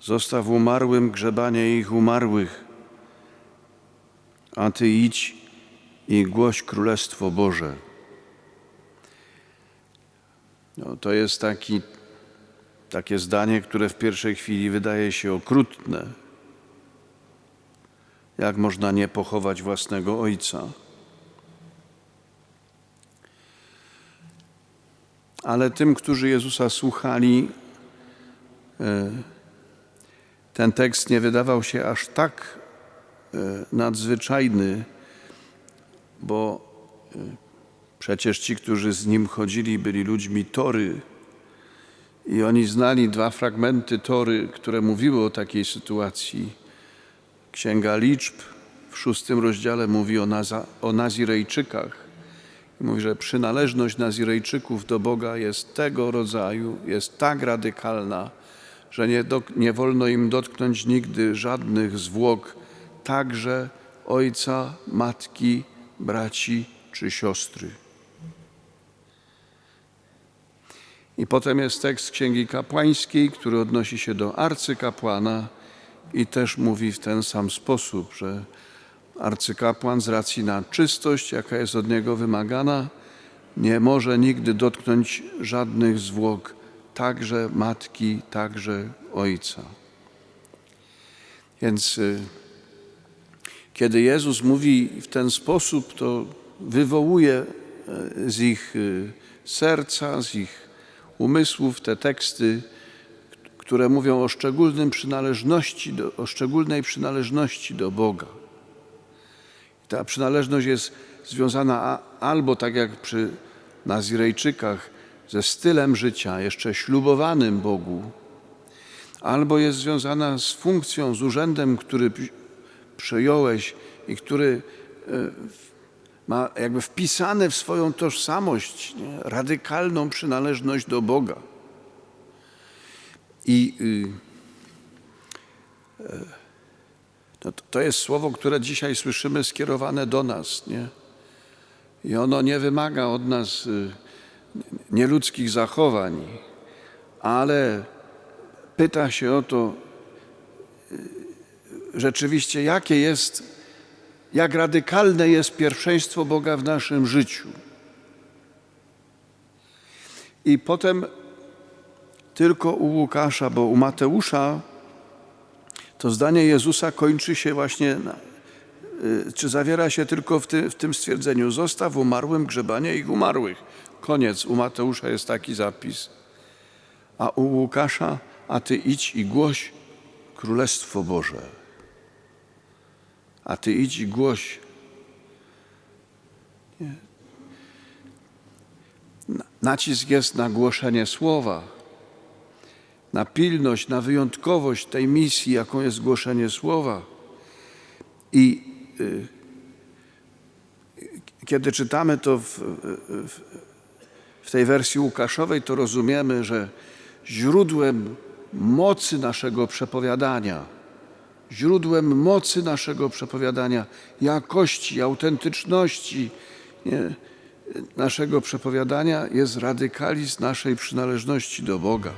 Zostaw umarłym grzebanie ich umarłych, a Ty idź i głoś Królestwo Boże. No, to jest taki, takie zdanie, które w pierwszej chwili wydaje się okrutne. Jak można nie pochować własnego ojca? Ale tym, którzy Jezusa słuchali, e, ten tekst nie wydawał się aż tak e, nadzwyczajny, bo e, przecież ci, którzy z nim chodzili, byli ludźmi Tory i oni znali dwa fragmenty Tory, które mówiły o takiej sytuacji. Księga Liczb w szóstym rozdziale mówi o, Naza, o Nazirejczykach. Mówi, że przynależność Nazirejczyków do Boga jest tego rodzaju, jest tak radykalna, że nie, do, nie wolno im dotknąć nigdy żadnych zwłok, także ojca, matki, braci czy siostry. I potem jest tekst Księgi Kapłańskiej, który odnosi się do arcykapłana i też mówi w ten sam sposób, że arcykapłan z racji na czystość, jaka jest od niego wymagana, nie może nigdy dotknąć żadnych zwłok, także matki, także ojca. Więc y, kiedy Jezus mówi w ten sposób, to wywołuje y, z ich y, serca, z ich umysłów te teksty, które mówią o szczególnym przynależności, do, o szczególnej przynależności do Boga. Ta przynależność jest związana albo tak jak przy Nazirejczykach ze stylem życia, jeszcze ślubowanym Bogu, albo jest związana z funkcją, z urzędem, który przejąłeś i który e, ma jakby wpisane w swoją tożsamość nie? radykalną przynależność do Boga. I y, e, no to, jest słowo, które dzisiaj słyszymy skierowane do nas. Nie? I ono nie wymaga od nas y, nieludzkich zachowań, ale pyta się o to y, rzeczywiście, jakie jest, jak radykalne jest pierwszeństwo Boga w naszym życiu. I potem tylko u Łukasza, bo u Mateusza to zdanie Jezusa kończy się właśnie, czy zawiera się tylko w, ty, w tym stwierdzeniu: Zostaw umarłym grzebanie ich umarłych. Koniec. U Mateusza jest taki zapis. A u Łukasza, a ty idź i głoś Królestwo Boże. A ty idź i głoś. Nie. Nacisk jest na głoszenie słowa na pilność, na wyjątkowość tej misji, jaką jest głoszenie słowa. I y, kiedy czytamy to w, w, w tej wersji Łukaszowej, to rozumiemy, że źródłem mocy naszego przepowiadania, źródłem mocy naszego przepowiadania, jakości, autentyczności nie, naszego przepowiadania jest radykalizm naszej przynależności do Boga.